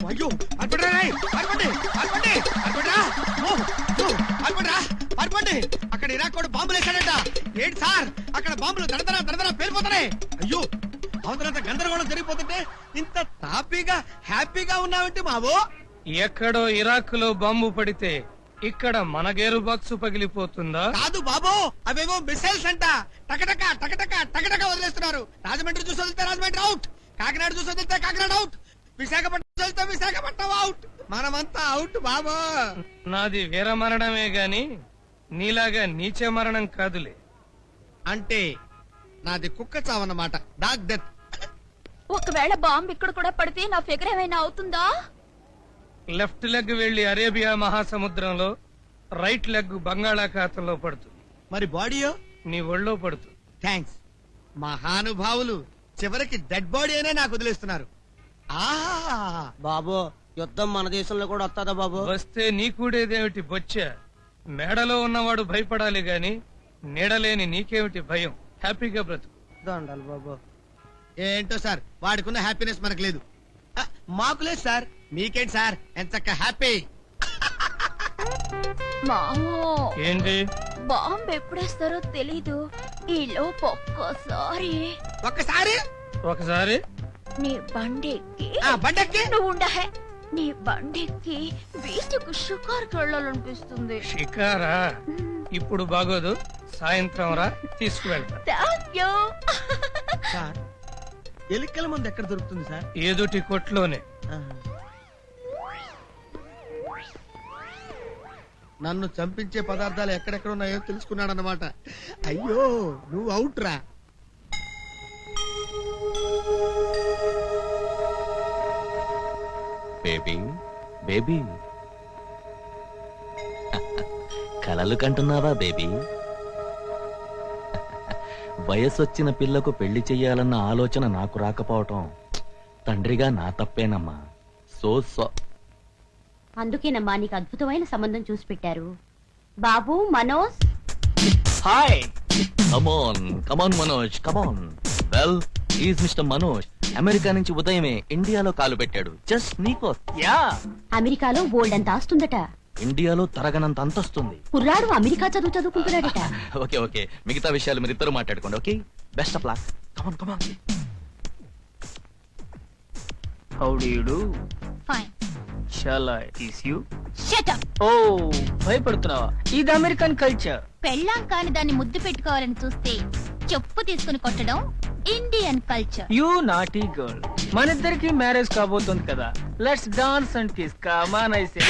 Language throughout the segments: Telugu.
అయ్యో అర్పండి రేయ్, అర్పండి అర్పండి అర్పండిరా ఓ, ఓ, అర్పండిరా అర్పండి అక్కడ ఇరాక్ కూడా బాంబులు వేశాడంట. ఏంటి సార్? అక్కడ బాంబులు దడదర దడదర పేలిపోతున్నాయి. అయ్యో అవతలంత గందరగోళం జరిగిపోతుంటే ఇంత తాపీగా హ్యాపీగా ఉన్నావంటే మావో? ఎక్కడో ఇరాక్లో బాంబు పడితే ఇక్కడ మన గేరు బాక్సు పగిలిపోతుందా? కాదు బాబు అవేవో మిసైల్స్ అంట. టకటక టకటక టకటక వదిలేస్తున్నారు. రాజమండ్రి చూసి వదిలితే రాజమండ్రి అవుట్ కాకినాడ చూసి వదిలితే కాకినాడ అవుట్ విశాఖపట్నం విశాఖపట్నం అవుట్ మనమంతా అవుట్ బాబు. నాది వీర మరణమే గాని నీలాగా నీచ మరణం కాదులే. అంటే నాది కుక్క చావన్నమాట డాగ్ డెత్ ఒకవేళ బాంబు ఇక్కడ కూడా పడితే నా ఫిగర్ ఏమైనా అవుతుందా? లెఫ్ట్ లెగ్ వెళ్ళి అరేబియా మహాసముద్రంలో రైట్ లెగ్ బంగాళాఖాతంలో పడుతుంది. మరి బాడీయో నీ ఒళ్ళో పడుతుంది. థ్యాంక్స్ మహానుభావులు చివరికి డెడ్ బాడీ అనే నాకు వదిలేస్తున్నారు. బాబు యుద్ధం మన దేశంలో కూడా వస్తుందా బాబు? వస్తే నీ కూడేదేమిటి బొచ్చ? మేడలో ఉన్నవాడు భయపడాలి గాని నీడలేని నీకేమిటి భయం? హ్యాపీగా బ్రతుకు. దండాలి బాబు. ఏంటో సార్ వాడికున్న హ్యాపీనెస్ మనకు లేదు. ఆ, మాకు లేదు సార్. మీకేంటి సార్ ఎంత హ్యాపీ? మామో. ఏంటి? బాంబు ఎప్పుడేస్తారో తెలీదు. ఈ లోపు ఒక్కసారి. ఒక్కసారి? ఒకసారి నీ బండెక్కి ఆ బండెక్కి. నువ్వు ఉండహే. నీ బండెక్కి బీచ్కు షికార్కి వెళ్ళాలనిపిస్తుంది. షికారా? ఇప్పుడు బాగోదు. సాయంత్రం రా తీసుకువెళ్తా. Thank you. సార్ ఎలికల మంది ఎక్కడ దొరుకుతుంది సార్? ఏదోటి కొట్లోనే. నన్ను చంపించే పదార్థాలు ఎక్కడెక్కడ ఉన్నాయో తెలుసుకున్నాడన్నమాట. అయ్యో నువ్వు అవుట్ బేబీ బేబీ. కలలు కంటున్నావా బేబీ? వయసొచ్చిన పిల్లకు పెళ్ళి చెయ్యాలన్న ఆలోచన నాకు రాకపోవటం తండ్రిగా నా తప్పేనమ్మా. So so. అందుకేనమ్మా నీకు అద్భుతమైన సంబంధం చూసి పెట్టారు. బాబు Manoj. Hi come on come on Manoj come on well is mister Manoj America నుంచి ఉదయమే ఇండియాలో కాలు పెట్టాడు. జస్ట్ నీకో. యా. అమెరికాలో బోల్డ్ అంత ఆస్తుందట. ఇండియాలో తరగనంత అంతొస్తుంది. కుర్రాడు అమెరికా చదువు చదువుకుంటున్నాడట. Okay okay. మిగతా విషయాలు మీరు ఇద్దరు మాట్లాడుకోండి okay? Best of luck come on come on How do you do? Fine I tease you? Shut up Oh, భయపడుతున్నావా? ఇది అమెరికన్ కల్చర్ పెళ్ళాం కాని దాన్ని ముద్దు పెట్టుకోవాలని చూస్తే చెప్పు తీసుకుని కొట్టడం Indian culture you naughty girl మన ఇద్దరికి మ్యారేజ్ కాబోతుంది కదా. Let's dance and kiss come on I say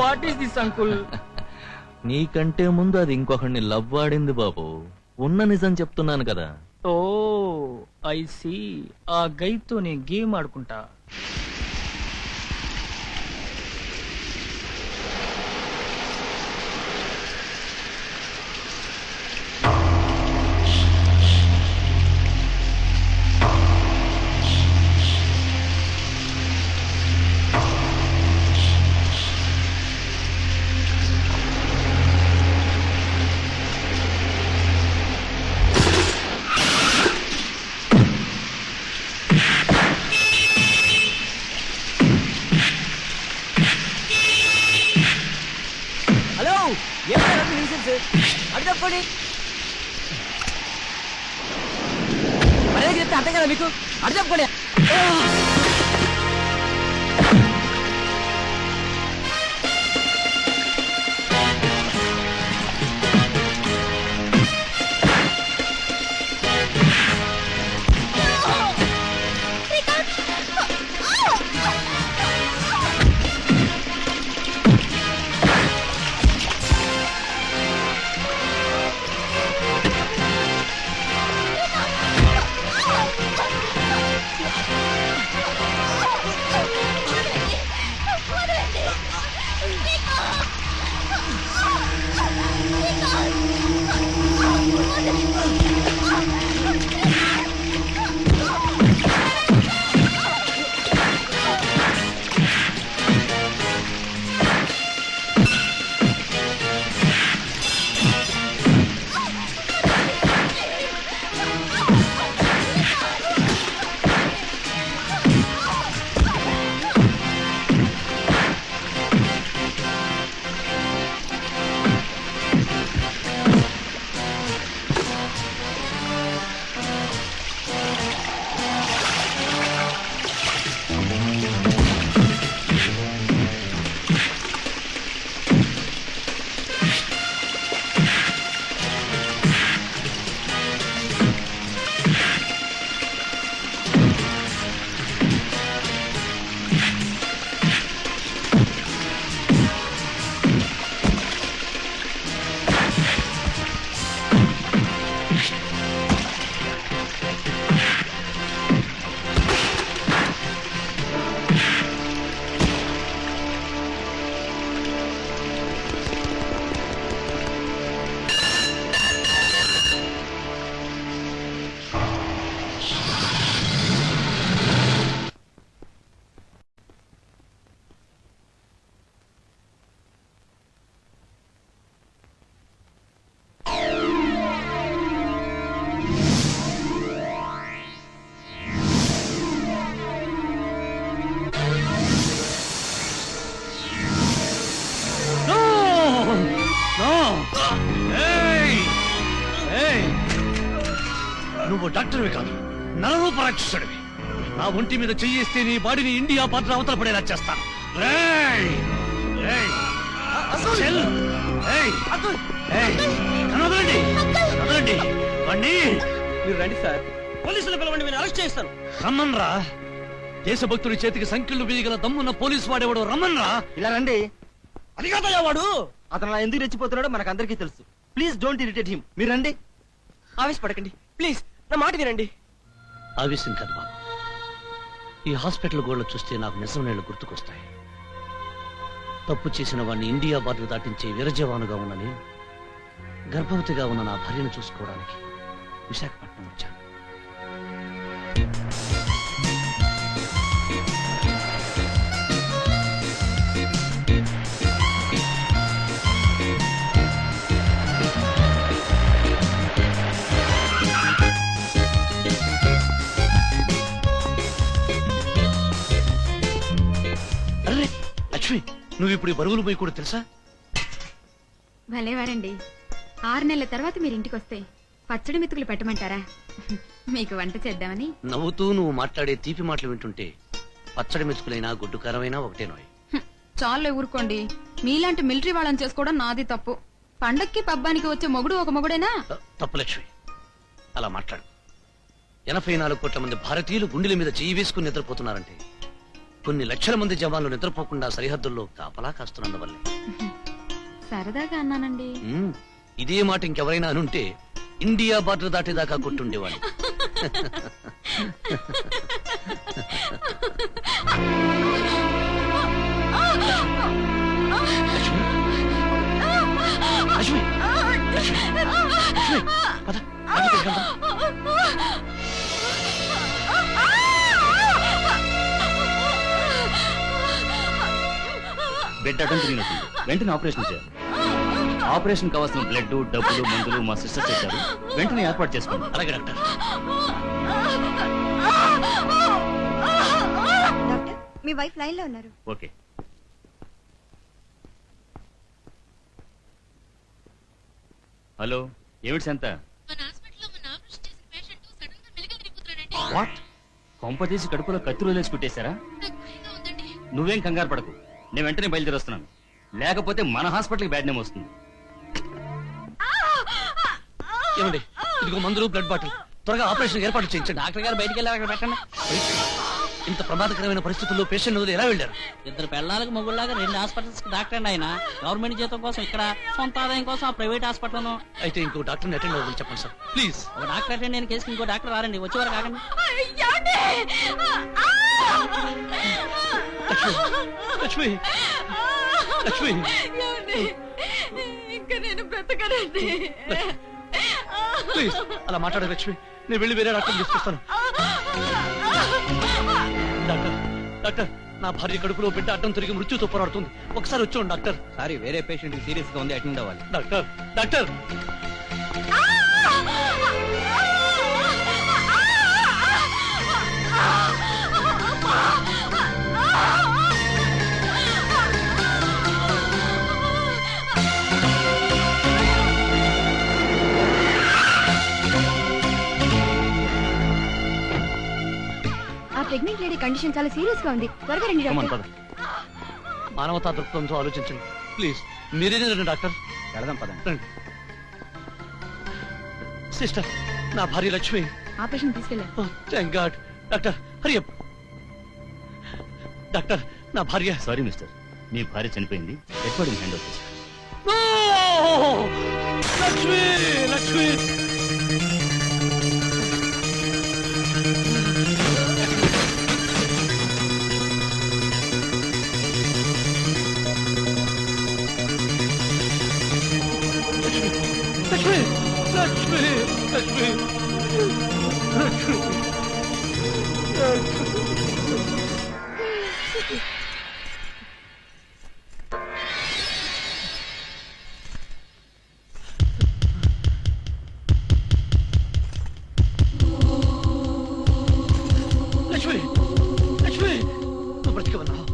what is this uncle నీకంటే ముందు అది ఇంకొకడిని లవ్ ఆడింది బాబు. ఉన్న నిజం చెప్తున్నాను కదా. ఓ ఐ సి ఆ గైతో నేను గేమ్ ఆడుకుంటా. హలో ఏంటి న్యూసెన్స్ అటు తప్పండి మరే చెప్తే అర్థం కదా మీకు? అటు తప్పండి ఒంటి మీద చెయ్యేస్తే నీ బాడీని ఇండియా పాత్ర అవతల పడేలా చేస్తాను. మీరు రండి సార్. పోలీసులు పిలవండి మీరు అరెస్ట్ చేస్తాను రమ్మన్రా! దేశభక్తుడి చేతికి సంఖ్యలు వేయగల దమ్మున్న పోలీసు వాడేవాడు రమ్మన్రా! ఇలా రండి. అది కాదయ్యా వాడు! అతను ఎందుకు రెచ్చిపోతున్నాడో మనకు అందరికీ తెలుసు. Please don't irritate him. మీరు రండి. ఆవేశపడకండి. ప్లీజ్ నా మాట వినండి. ఆవేశం కాదు బాబు. ఈ హాస్పిటల్ గోళ్ళు చూస్తే నాకు నిజం నీళ్ళు గుర్తుకొస్తాయి. తప్పు చేసిన వాడిని ఇండియా బార్డర్ దాటించే వీరజవానుగా ఉన్న నేను గర్భవతిగా ఉన్న నా భార్యను చూసుకోవడానికి విశాఖపట్నం వచ్చాను. నువ్వు ఇప్పుడు ఈ బరువులు పోయి కూడా తెలుసా? భలేవారండి. ఆరు నెలల తర్వాత మీరు ఇంటికి వస్తే పచ్చడి మెతుకులు పెట్టమంటారా? మీకు వంట చేద్దామని. నవ్వుతూ నువ్వు మాట్లాడే తీపి మాటలు వింటుంటే పచ్చడి మెతుకులైనా గుడ్డు కారమైనా ఒకటే నోయ్. చాలులే ఊరుకోండి. మీలాంటి మిలిటరీ వాళ్ళని చేసుకోవడం నాది తప్పు. పండక్కి పబ్బానికి వచ్చే మొగుడు ఒక మొగుడేనా? తప్పు లక్ష్మి. అలా మాట్లాడు. ఎనభై నాలుగు కోట్ల మంది భారతీయులు గుండెల మీద చేయి వేసుకుని నిద్రపోతున్నారంటే కొన్ని లక్షల మంది జవాన్లు నిద్రపోకుండా సరిహద్దుల్లో కాపలా కాస్తున్నందువల్లే. సరదాగా అన్నానండి. ఇదే మాట ఇంకెవరైనా అనుంటే ఇండియా బార్డర్ దాటేదాకా కొట్టుండేవాడు బెడ్ అటెండ్ తిరిగినట్టుంది వెంటనే ఆపరేషన్ చేయాలి. ఆపరేషన్ కావాల్సిన బ్లడ్ డబ్బులు మందులు మా సిస్టర్ చేశారు. వెంటనే ఏర్పాటు చేసుకోండి. అలాగే డాక్టర్. డాక్టర్ మీ వైఫ్ లైన్లో ఉన్నారు. ఓకే. హలో ఏమిటి సంత వాట్? కొంప తీసి కడుపులో కత్తి రోజులేసి కుట్టేశారా? నువ్వేం కంగారు పడకు. నేను వెంటనే బయలుదేరి వస్తున్నాను లేకపోతే మన హాస్పిటల్కి బ్యాడ్ నేమ్ వస్తుంది. ఏమండి? ఇదిగో మందులు బ్లడ్ బాటిల్. త్వరగా ఆపరేషన్ ఏర్పాటు చేయించండి. డాక్టర్ గారు బయటికి వెళ్ళారు అక్కడ పెట్టండి. ఇంత ప్రమాదకరమైన పరిస్థితుల్లో పేషెంట్ వదిలి ఎలా వెళ్ళారు? ఇద్దరు పెళ్ళాలకు మొగుళ్ళగా రెండు హాస్పిటల్స్కి డాక్టర్ అండి ఆయన. గవర్నమెంట్ జీతం కోసం ఇక్కడ సొంత ఆదాయం కోసం ఆ ప్రైవేట్ హాస్పిటల్ అయితే ఇంకో డాక్టర్ని అటెండ్ అవ్వాలి చెప్పండి సార్. ప్లీజ్. ఒక డాక్టర్ అటెండ్ అయిన కేసుకి ఇంకో డాక్టర్ రారండి. వచ్చేవారు కాకండి. లక్ష్మి లక్ష్మి ఇంకా నేను బ్రతకనండి. ప్లీజ్ అలా మాట్లాడే లక్ష్మి. నేను వెళ్ళి వేరే డాక్టర్ తీసుకొస్తాను. డాక్టర్ డాక్టర్ నా భార్య కడుపులో బిడ్డ అడ్డం తిరిగి మృత్యుతో పోరాడుతుంది ఒకసారి వచ్చాను డాక్టర్. సారీ వేరే పేషెంట్ సీరియస్గా ఉంది అటెండ్ అవ్వాలి. Doctor doctor. కండిషన్ చాలా సీరియస్గా ఉంది. త్వరగా రండి డాక్టర్. పద. మానవతా దృక్పథంతో ఆలోచించండి. ప్లీజ్ మీరేనే రండి డాక్టర్? వెళదాం పదండి. రండి. సిస్టర్ నా భార్య లక్ష్మి. ఆపరేషన్ తీసుకెళ్ళారు thank god doctor Hari doctor నా భార్య. సారీ మిస్టర్ మీ భార్య చనిపోయింది. Recording hand over Lakshmi Lakshmi Lakshmi Lakshmi Lakshmi. Lakshmi నువ్వు బ్రతికి ఉన్నావు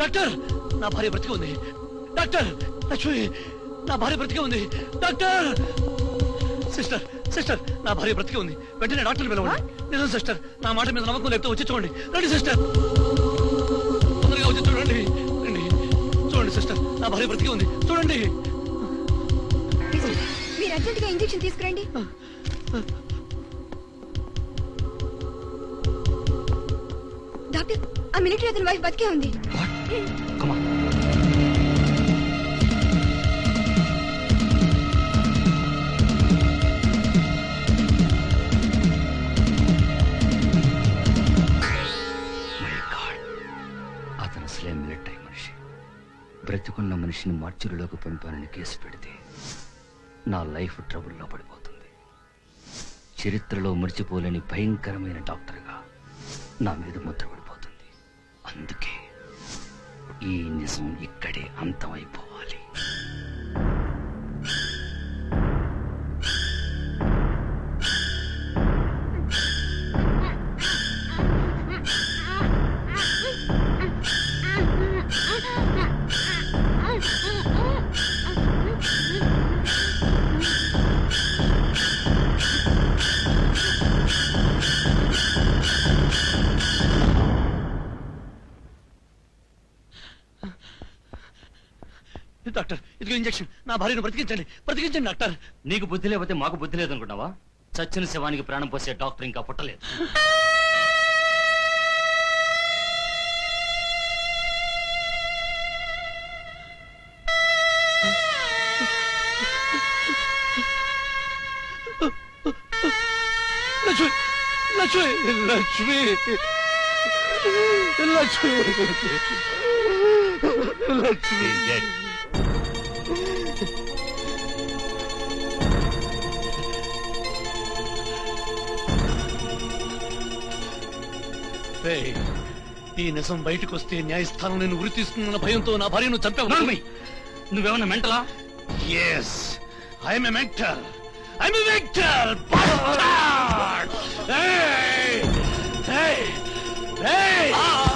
డాక్టర్ నా భార్య బ్రతికి ఉంది. డాక్టర్ లక్ష్మి నా భార్య బ్రతికి ఉంది. డాక్టర్! సిస్టర్ సిస్టర్ నా భార్య బ్రతికి ఉంది. వెంటనే డాక్టర్ పిలవండి. నిజం సిస్టర్ నా మాట మీద నమ్మకం లేకపోతే వచ్చి చూడండి. రండి సిస్టర్. తొందరగా వచ్చి చూడండి. రండి. చూడండి సిస్టర్ నా భార్య బ్రతికి ఉంది. చూడండి. మీరు అర్జెంట్గా ఇంజెక్షన్ తీసుకురండి. డాక్టర్ ఆ మిలిటరీ అతని వైఫ్ బతికే ఉంది. మై మనిషిని మార్చురులోకి పంపానని కేసు పెడితే నా లైఫ్ ట్రబుల్లో పడిపోతుంది. చరిత్రలో మర్చిపోలేని భయంకరమైన డాక్టర్గా నా మీద ముద్ర పడిపోతుంది. అందుకే ఈ నిజం ఇక్కడే అంతమైపో డాక్టర్. ఇదిగో ఇంజెక్షన్. నా భార్యను బ్రతికించండి. బ్రతికించండి డాక్టర్. నీకు బుద్ధి లేకపోతే మాకు బుద్ధి లేదనుకుంటావా? చచ్చిన శవానికి ప్రాణం పోసే డాక్టర్ ఇంకా పుట్టలేదు. లక్ష్మి లక్ష్మి లక్ష్మి లక్ష్మి లక్ష్మి ఏయ్, ఈ నిజం బయటకు వస్తే న్యాయస్థానం నేను ఉరి భయంతో నా భార్యను చంపావు. నువ్వేమన్నా మెంటలా yes I'm a mental I'm a mental! Hey! Hey!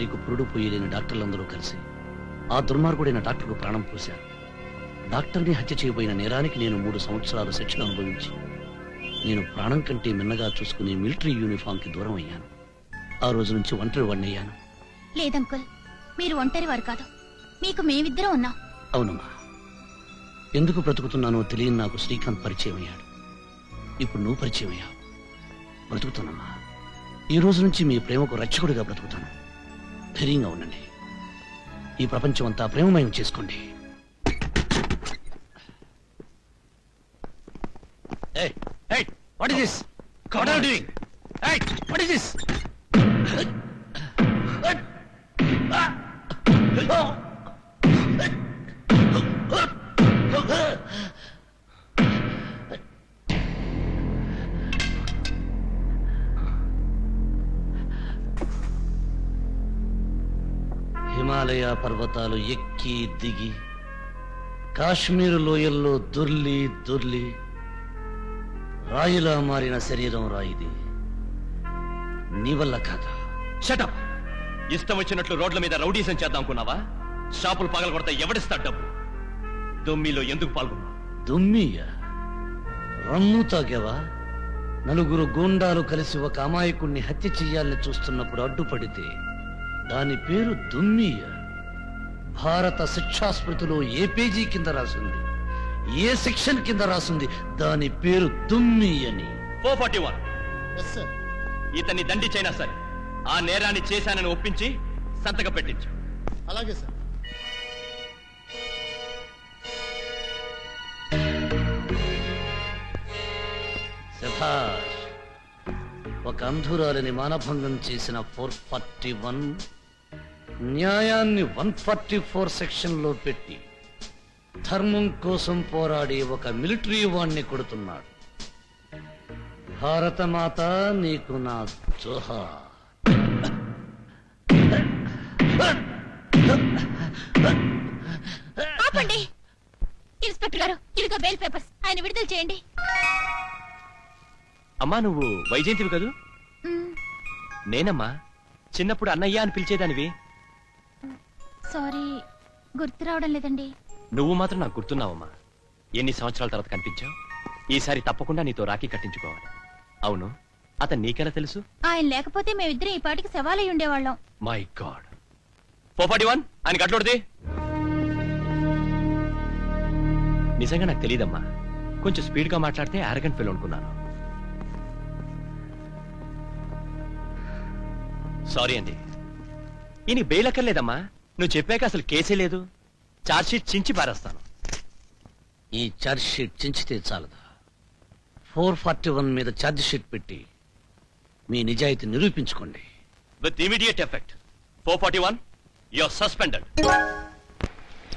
భార్యకు పురుడు పోయలేని డాక్టర్లందరూ కలిసి ఆ దుర్మార్గుడైన డాక్టర్కు ప్రాణం పోశారు. డాక్టర్ని హత్య చేయబోయిన నేరానికి నేను మూడు సంవత్సరాలు శిక్షణ అనుభవించి నేను ప్రాణం కంటే మిన్నగా చూసుకునే మిలిటరీ యూనిఫామ్కి దూరం అయ్యాను. ఆ రోజు నుంచి ఒంటరి వాడిని అయ్యాను. లేదంకుల్ మీరు ఒంటరి వారు కాదు. మీకు మేమిద్దరం ఉన్నాం. అవునమ్మా. ఎందుకు బ్రతుకుతున్నానో తెలియని నాకు శ్రీకాంత్ పరిచయం అయ్యాడు. ఇప్పుడు నువ్వు పరిచయం అయ్యావు. బ్రతుకుతానమ్మా. ఈ రోజు నుంచి మీ ప్రేమకు రక్షకుడిగా బ్రతుకుతాను. ధైర్యంగా ఉండండి. ఈ ప్రపంచం అంతా ప్రేమమయం చేసుకోండి. Oh! హిమాలయ పర్వతాలు ఎక్కి దిగి కాశ్మీరు లోయల్లో దొర్లి దొర్లి రాయిలా మారిన శరీరం రాయిది నీ వల్ల షటప్ ఇష్టం వచ్చినట్లు రోడ్ల మీద రౌడీసం చేద్దాం అనుకున్నావా? షాపులు పగల కొడతా ఎవడిస్తా డబ్బు? దొమ్మిలో ఎందుకు పాల్గొన్నా దుమ్మియ? రమ్ము తాగావా? నలుగురు గూండాలు కలిసి ఒక అమాయకుణ్ణి హత్య చెయ్యాలని చూస్తున్నప్పుడు అడ్డుపడితే దాని పేరు దుమ్మియ? భారత శిక్షాస్మృతిలో ఏ పేజీ కింద రాసింది? ఏ సెక్షన్ కింద రాసింది? దాని పేరు దుమ్మి అని ఫోర్ ఫార్టీ వన్. ఇతన్ని దండించైనా సరే ఆ నేరాన్ని చేశానని ఒప్పించి సంతక పెట్టించు. అలాగే సార్ శభాష్ ఒక అంధురాలిని మానభంగం చేసిన ఫోర్ ఫార్టీ వన్ న్యాయాన్ని వన్ ఫార్టీ ఫోర్ సెక్షన్లో పెట్టి ధర్మం కోసం పోరాడి ఒక మిలిటరీ వాణ్ణి కొడుతున్నాడు. భారతమాత నీకు నా జోహా. ఆపండి. ఇన్స్పెక్టర్ గారు ఇదిగో బెయిల్ పేపర్స్. ఆయన విడుదల చేయండి. అమ్మా నువ్వు వైజయంతివి కదూ? నేనమ్మా చిన్నప్పుడు అన్నయ్య అని పిలిచేదానివి. సారీ గుర్తు రావడం లేదండి. నువ్వు మాత్రం నాకు గుర్తున్నావమ్మా. ఎన్ని సంవత్సరాల తర్వాత కనిపించావు? ఈసారి తప్పకుండా నీతో రాఖీ కట్టించుకోవాలి. అవును అతను నీకెలా తెలుసు? ఆయన లేకపోతే మేమిద్దరం ఈ పాటికి సవాలై ఉండేవాళ్ళం. My god four forty one ఆయన కట్లోడిది నిజంగా నాకు తెలియదమ్మా కొంచెం స్పీడ్గా మాట్లాడితే అరగంట ఫీల్ అనుకున్నాను. సారీ అండి. ఈయన బెయిల్ అక్కర్లేదమ్మా నువ్వు చెప్పాక అసలు కేసే లేదు. చార్జ్ షీట్ చించి పారేస్తాను. ఈ ఛార్జ్ షీట్ చించితే చాలదా? ఫోర్ ఫార్టీ వన్ మీద ఛార్జ్ షీట్ పెట్టి మీ నిజాయితీ నిరూపించుకోండి. With immediate effect four forty one your suspended